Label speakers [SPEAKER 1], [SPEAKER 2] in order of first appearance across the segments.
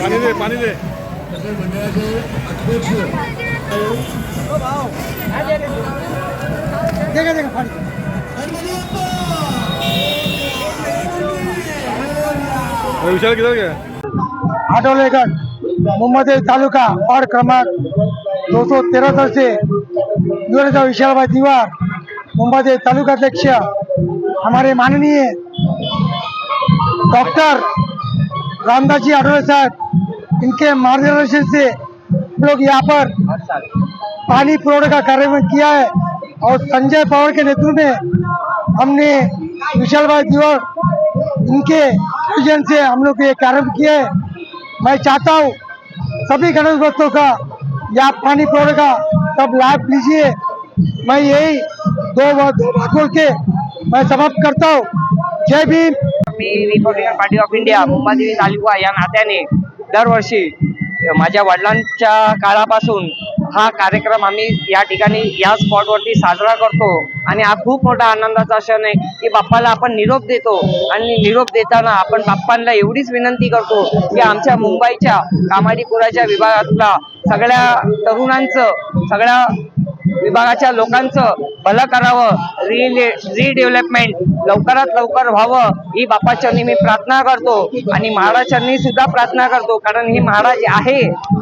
[SPEAKER 1] पाणी दे पाणी
[SPEAKER 2] दे. मंडळाचे अध्यक्ष विचार किती घ्या
[SPEAKER 1] आठवलेगड मुंबई तालुका वार्ड क्रमांक दो सो तेरा तर्फे युवराजा विशालभाई तिवार मुंबई तालुकाध्यक्ष हमारे माननीय डॉक्टर रामदास जी आठवले साहब इनके मार्गदर्शन से लोग यहाँ पर पानी पुरोड़े का कार्यक्रम किया है और संजय पवार के नेतृत्व में हमने विशाल भाई दिवर, इनके विजन से हम लोग ये कार्यक्रम किए है। मैं चाहता हूँ सभी गणेश भक्तों का या पानी पुरोड़े का सब लाभ लीजिए। मैं यही दो बात बोल के मैं समाप्त करता हूँ। जय भीम।
[SPEAKER 3] मी Republican Party of India Mumbadevi taluka या नात्याने दरवर्षी माझ्या वडिलांच्या काळापासून हा कार्यक्रम आम्ही या ठिकाणी या स्पॉटवरती साजरा करतो. आणि हा खूप मोठा आनंदाचा क्षण आहे की बाप्पाला आपण निरोप देतो. आणि निरोप देताना आपण बाप्पांना एवढीच विनंती करतो की आमच्या मुंबईच्या कामाडीपुराच्या विभागातला सगळ्या तरुणांचं सगळ्या विभागाच्या लोकांचं भलं करावं. रि रिडेव्हलपमेंट लवकरात लवकर व्हावं. ही बापाचरणी मी प्रार्थना करतो. आणि महाराजांनी सुद्धा प्रार्थना करतो. कारण ही म्हाडा आहे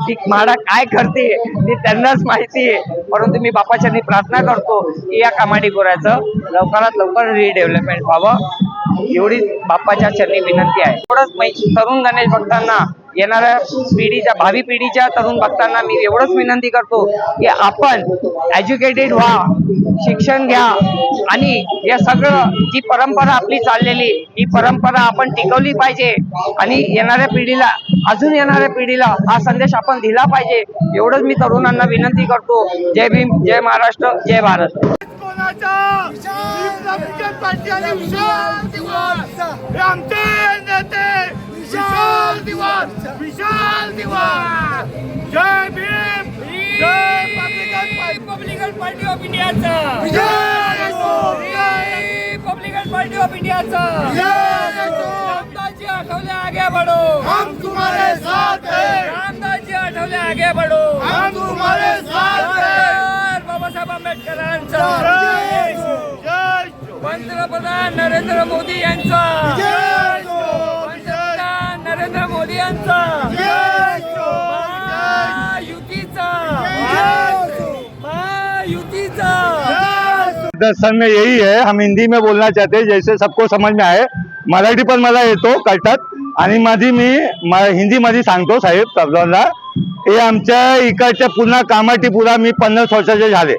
[SPEAKER 3] ती म्हाडा काय करते ते त्यांनाच माहिती आहे. परंतु मी बापाचरणी प्रार्थना करतो की या कामाडी गोऱ्याचं लवकरात लवकर रिडेव्हलपमेंट व्हावं. एवढी बाप्पाच्या चरणी विनंती आहे. एवढंच तरुण गणेश भक्तांना येणाऱ्या पिढीच्या भावी पिढीच्या तरुण भक्तांना मी एवढंच विनंती करतो की आपण एज्युकेटेड व्हा शिक्षण घ्या आणि हे सगळं जी परंपरा आपली चाललेली ही परंपरा आपण टिकवली पाहिजे आणि येणाऱ्या पिढीला अजून येणाऱ्या पिढीला हा संदेश आपण दिला पाहिजे एवढंच मी तरुणांना विनंती करतो. जय भीम जय महाराष्ट्र जय भारत.
[SPEAKER 4] आमचे नेते
[SPEAKER 5] पार्टी ऑफ इंडियाचा. रिपब्लिकन पार्टी ऑफ इंडियाचा. रामदास जी आठवले आगे बढ़ो.
[SPEAKER 4] हम तुम्हारे साथ हैं
[SPEAKER 5] रामदासजी आठवले आगे बढ़ो.
[SPEAKER 4] हम तुम्हारे साथ हैं
[SPEAKER 5] बाबासाहेब आंबेडकरांचा.
[SPEAKER 4] जय जय
[SPEAKER 5] पंतप्रधान नरेंद्र मोदी यांचा. पंतप्रधान नरेंद्र मोदी यांचा.
[SPEAKER 6] दर्शन में यही है हम हिंदी में बोलना चाहते हैं जैसे सबको समझ में आए। मराठी पण मला येतो कळतात. आणि माझी मी म- हिंदीमध्ये सांगतो साहेब सर्वांना हे आमच्या इकडच्या पुन्हा कामाटीपुरा मी पन्नास वर्षाचे झाले.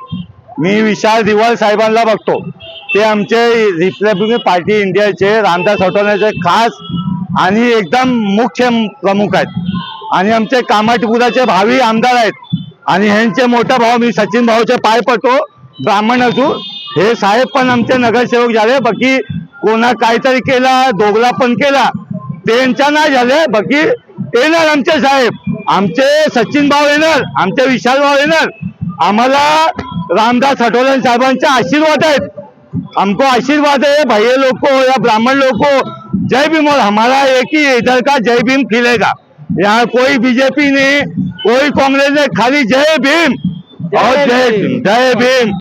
[SPEAKER 6] मी विशाल दिवाल साहेबांना बघतो. ते आमचे रिपब्लिकन पार्टी इंडियाचे रामदास हटवण्याचे खास आणि एकदम मुख्य प्रमुख आहेत. आणि आमचे कामाटीपुराचे भावी आमदार आहेत. आणि ह्यांचे मोठा भाऊ मी सचिन भाऊचे पाय पडतो. ब्राह्मण असू हे साहेब पण आमचे नगरसेवक झाले बाकी कोणा काहीतरी केला दोघला पण केला. त्यांच्या नाही झाले बाकी येणार आमचे साहेब. आमचे सचिन भाऊ येणार आमचे विशाल भाऊ येणार. आम्हाला रामदास हटोले साहेबांचे आशीर्वाद आहेत. हमको आशीर्वाद है भैया लोग को या ब्राह्मण लोग को जय भीम और हमारा एक ही इधर का जय भीम खिलेगा. यहाँ कोई बीजेपी नहीं कोई कांग्रेस नहीं खाली जय भीम और जय भीम जय भीम।